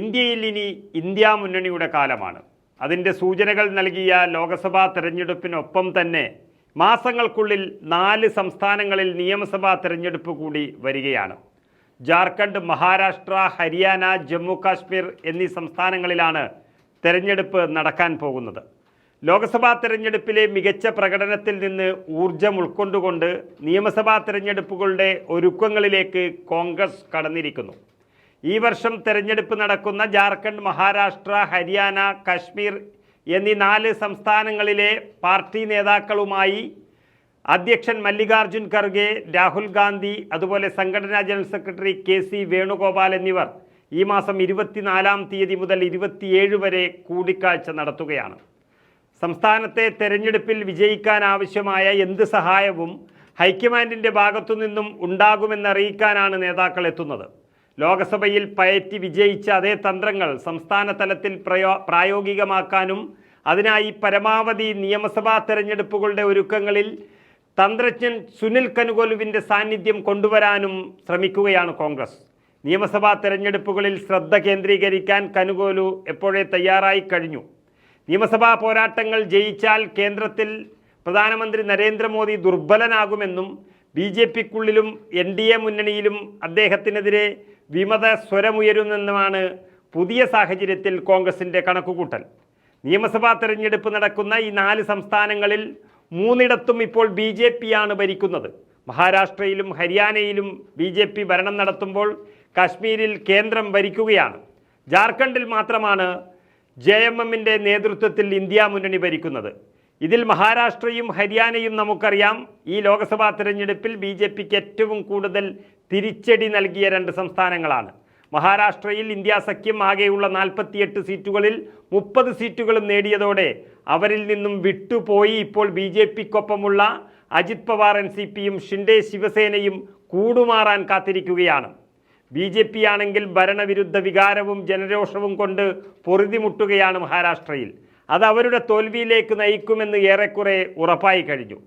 ഇന്ത്യയിൽ ഇനി ഇന്ത്യ മുന്നണിയുടെ കാലമാണ്. അതിന്റെ സൂചനകൾ നൽകിയ ലോക്സഭാ തെരഞ്ഞെടുപ്പിനൊപ്പം തന്നെ മാസങ്ങൾക്കുള്ളിൽ നാല് സംസ്ഥാനങ്ങളിൽ നിയമസഭാ തെരഞ്ഞെടുപ്പ് കൂടി വരികയാണ്. ജാർഖണ്ഡ് മഹാരാഷ്ട്ര ഹരിയാന ജമ്മു കാശ്മീർ എന്നീ സംസ്ഥാനങ്ങളിലാണ് തെരഞ്ഞെടുപ്പ് നടക്കാൻ പോകുന്നത്. ലോക്സഭാ തെരഞ്ഞെടുപ്പിലെ മികച്ച പ്രകടനത്തിൽ നിന്ന് ഊർജം ഉൾക്കൊണ്ടുകൊണ്ട് നിയമസഭാ തെരഞ്ഞെടുപ്പുകളുടെ ഒരുക്കങ്ങളിലേക്ക് കോൺഗ്രസ് കടന്നിരിക്കുന്നു. ഈ വർഷം തെരഞ്ഞെടുപ്പ് നടക്കുന്ന ജാർഖണ്ഡ് മഹാരാഷ്ട്ര ഹരിയാന കാശ്മീർ എന്നീ നാല് സംസ്ഥാനങ്ങളിലെ പാർട്ടി നേതാക്കളുമായി അധ്യക്ഷൻ മല്ലികാർജുൻ ഖർഗെ രാഹുൽ ഗാന്ധി അതുപോലെ സംഘടനാ general secretary K C Venugopal എന്നിവർ ഈ മാസം ഇരുപത്തിനാലാം തീയതി മുതൽ ഇരുപത്തിയേഴ് വരെ കൂടിക്കാഴ്ച നടത്തുകയാണ്. സംസ്ഥാനത്തെ തെരഞ്ഞെടുപ്പിൽ വിജയിക്കാൻ ആവശ്യമായ എന്ത് സഹായവും ഹൈക്കമാൻഡിന്റെ ഭാഗത്തു നിന്നും ഉണ്ടാകുമെന്നറിയിക്കാനാണ് നേതാക്കൾ എത്തുന്നത്. ലോക്സഭയിൽ പയറ്റി വിജയിച്ച അതേ തന്ത്രങ്ങൾ സംസ്ഥാന തലത്തിൽ പ്രയോ പ്രായോഗികമാക്കാനും അതിനായി പരമാവധി നിയമസഭാ തെരഞ്ഞെടുപ്പുകളുടെ ഒരുക്കങ്ങളിൽ തന്ത്രജ്ഞൻ സുനിൽ കനുകൊലുവിന്റെ സാന്നിധ്യം കൊണ്ടുവരാനും ശ്രമിക്കുകയാണ് കോൺഗ്രസ്. നിയമസഭാ തെരഞ്ഞെടുപ്പുകളിൽ ശ്രദ്ധ കേന്ദ്രീകരിക്കാൻ കനുകോലു എപ്പോഴേ തയ്യാറായി കഴിഞ്ഞു? നിയമസഭാ പോരാട്ടങ്ങൾ ജയിച്ചാൽ കേന്ദ്രത്തിൽ പ്രധാനമന്ത്രി നരേന്ദ്രമോദി ദുർബലനാകുമെന്നും ബി ജെ പിക്കുള്ളിലും എൻ ഡി എ മുന്നണിയിലും അദ്ദേഹത്തിനെതിരെ വിമത സ്വരമുയരുന്നെന്നുമാണ് പുതിയ സാഹചര്യത്തിൽ കോൺഗ്രസിന്റെ കണക്കുകൂട്ടൽ. നിയമസഭാ തെരഞ്ഞെടുപ്പ് നടക്കുന്ന ഈ നാല് സംസ്ഥാനങ്ങളിൽ മൂന്നിടത്തും ഇപ്പോൾ ബി ജെ പിയാണ് ഭരിക്കുന്നത്. മഹാരാഷ്ട്രയിലും ഹരിയാനയിലും ബി ജെ പി ഭരണം നടത്തുമ്പോൾ കാശ്മീരിൽ കേന്ദ്രം ഭരിക്കുകയാണ്. ജാർഖണ്ഡിൽ മാത്രമാണ് ജെ എം എമ്മിന്റെ നേതൃത്വത്തിൽ ഇന്ത്യ മുന്നണി ഭരിക്കുന്നത്. ഇതിൽ മഹാരാഷ്ട്രയും ഹരിയാനയും നമുക്കറിയാം. ഈ ലോക്സഭാ തിരഞ്ഞെടുപ്പിൽ ബി ജെ പിക്ക് ഏറ്റവും കൂടുതൽ തിരിച്ചടി നൽകിയ രണ്ട് സംസ്ഥാനങ്ങളാണ്. മഹാരാഷ്ട്രയിൽ ഇന്ത്യ സഖ്യം ആകെയുള്ള നാൽപ്പത്തിയെട്ട് സീറ്റുകളിൽ മുപ്പത് സീറ്റുകളും നേടിയതോടെ അവരിൽ നിന്നും വിട്ടുപോയി. ഇപ്പോൾ ബി ജെ പിക്കൊപ്പമുള്ള അജിത് പവാർ എൻ സി പിയും ഷിൻഡെ ശിവസേനയും കൂടുമാറാൻ കാത്തിരിക്കുകയാണ്. ബി ജെ പി ആണെങ്കിൽ ഭരണവിരുദ്ധ വികാരവും ജനരോഷവും കൊണ്ട് പൊറുതിമുട്ടുകയാണ് മഹാരാഷ്ട്രയിൽ. അത് അവരുടെ തോൽവിയിലേക്ക് നയിക്കുമെന്ന് ഏറെക്കുറെ ഉറപ്പായി കഴിഞ്ഞു.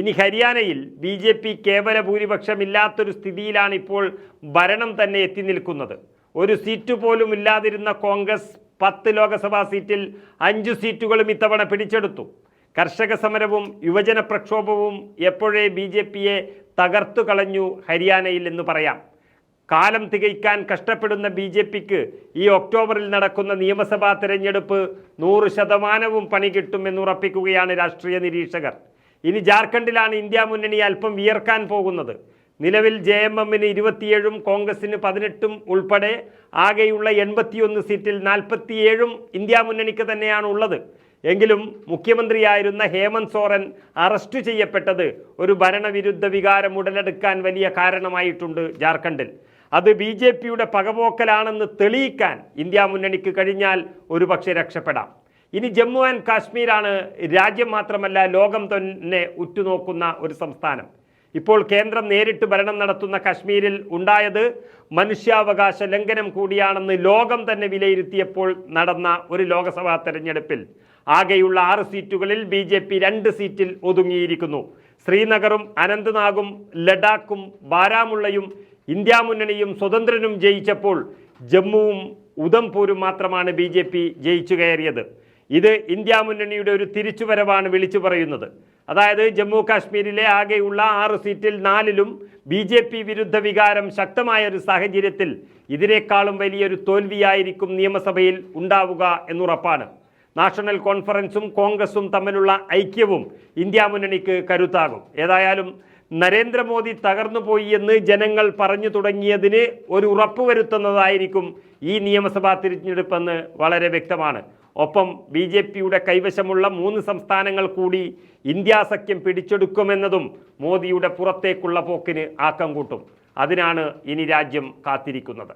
ഇനി ഹരിയാനയിൽ ബി ജെ പി കേവല ഭൂരിപക്ഷമില്ലാത്തൊരു സ്ഥിതിയിലാണ് ഇപ്പോൾ ഭരണം തന്നെ എത്തി നിൽക്കുന്നത്. ഒരു സീറ്റ് പോലും ഇല്ലാതിരുന്ന കോൺഗ്രസ് പത്ത് ലോക്സഭാ സീറ്റിൽ അഞ്ച് സീറ്റുകളും ഇത്തവണ പിടിച്ചെടുത്തു. കർഷക സമരവും യുവജന പ്രക്ഷോഭവും എപ്പോഴേ ബി ജെ പിയെ തകർത്തു കളഞ്ഞു ഹരിയാനയിൽ എന്ന് പറയാം. കാലം തികയ്ക്കാൻ കഷ്ടപ്പെടുന്ന ബി ജെ പിക്ക് ഈ ഒക്ടോബറിൽ നടക്കുന്ന നിയമസഭാ തെരഞ്ഞെടുപ്പ് നൂറ് ശതമാനവും പണി കിട്ടുമെന്ന് ഉറപ്പിക്കുകയാണ് രാഷ്ട്രീയ നിരീക്ഷകർ. ഇനി ജാർഖണ്ഡിലാണ് ഇന്ത്യ മുന്നണി അല്പം വിയർക്കാൻ പോകുന്നത്. നിലവിൽ ജെ എം എമ്മിന് ഇരുപത്തിയേഴും കോൺഗ്രസിന് പതിനെട്ടും ഉൾപ്പെടെ ആകെയുള്ള എൺപത്തിയൊന്ന് സീറ്റിൽ നാൽപ്പത്തിയേഴും ഇന്ത്യ മുന്നണിക്ക് തന്നെയാണ് ഉള്ളത്. എങ്കിലും മുഖ്യമന്ത്രിയായിരുന്ന ഹേമന്ത് സോറൻ അറസ്റ്റ് ചെയ്യപ്പെട്ടത് ഒരു ഭരണവിരുദ്ധ വികാരം ഉടലെടുക്കാൻ വലിയ കാരണമായിട്ടുണ്ട് ജാർഖണ്ഡിൽ. അത് ബി ജെ പിയുടെ പകപോക്കലാണെന്ന് തെളിയിക്കാൻ ഇന്ത്യ മുന്നണിക്ക് കഴിഞ്ഞാൽ ഒരുപക്ഷെ രക്ഷപ്പെടാം. ഇനി ജമ്മു ആൻഡ് കാശ്മീരാണ് രാജ്യം മാത്രമല്ല ലോകം തന്നെ ഉറ്റുനോക്കുന്ന ഒരു സംസ്ഥാനം. ഇപ്പോൾ കേന്ദ്രം നേരിട്ട് ഭരണം നടത്തുന്ന കശ്മീരിൽ ഉണ്ടായത് മനുഷ്യാവകാശ ലംഘനം കൂടിയാണെന്ന് ലോകം തന്നെ വിലയിരുത്തിയപ്പോൾ നടന്ന ഒരു ലോക്സഭാ തെരഞ്ഞെടുപ്പിൽ ആകെയുള്ള ആറ് സീറ്റുകളിൽ ബി ജെ പി രണ്ട് സീറ്റിൽ ഒതുങ്ങിയിരിക്കുന്നു. ശ്രീനഗറും അനന്ത്നാഗും ലഡാക്കും ബാരാമുള്ളയും ഇന്ത്യ മുന്നണിയും സ്വതന്ത്രനും ജയിച്ചപ്പോൾ ജമ്മുവും ഉദംപൂരും മാത്രമാണ് ബി ജെ പി ജയിച്ചു കയറിയത്. ഇത് ഇന്ത്യ മുന്നണിയുടെ ഒരു തിരിച്ചുവരവാണ് വിളിച്ചു പറയുന്നത്. അതായത് ജമ്മു കാശ്മീരിലെ ആകെയുള്ള ആറ് സീറ്റിൽ നാലിലും ബി ജെ പി വിരുദ്ധ വികാരം ശക്തമായ ഒരു സാഹചര്യത്തിൽ ഇതിനേക്കാളും വലിയൊരു തോൽവിയായിരിക്കും നിയമസഭയിൽ ഉണ്ടാവുക എന്നുറപ്പാണ്. നാഷണൽ കോൺഫറൻസും കോൺഗ്രസും തമ്മിലുള്ള ഐക്യവും ഇന്ത്യ മുന്നണിക്ക് കരുത്താകും. ഏതായാലും നരേന്ദ്രമോദി തകർന്നുപോയി എന്ന് ജനങ്ങൾ പറഞ്ഞു തുടങ്ങിയതിന് ഒരു ഉറപ്പ് വരുത്തുന്നതായിരിക്കും ഈ നിയമസഭാ തിരഞ്ഞെടുപ്പെന്ന് വളരെ വ്യക്തമാണ്. ഒപ്പം ബി ജെ പിയുടെ കൈവശമുള്ള മൂന്ന് സംസ്ഥാനങ്ങൾ കൂടി ഇന്ത്യ സഖ്യം പിടിച്ചെടുക്കുമെന്നതും മോദിയുടെ പുറത്തേക്കുള്ള പോക്കിന് ആക്കം കൂട്ടും. അതിനാണ് ഇനി രാജ്യം കാത്തിരിക്കുന്നത്.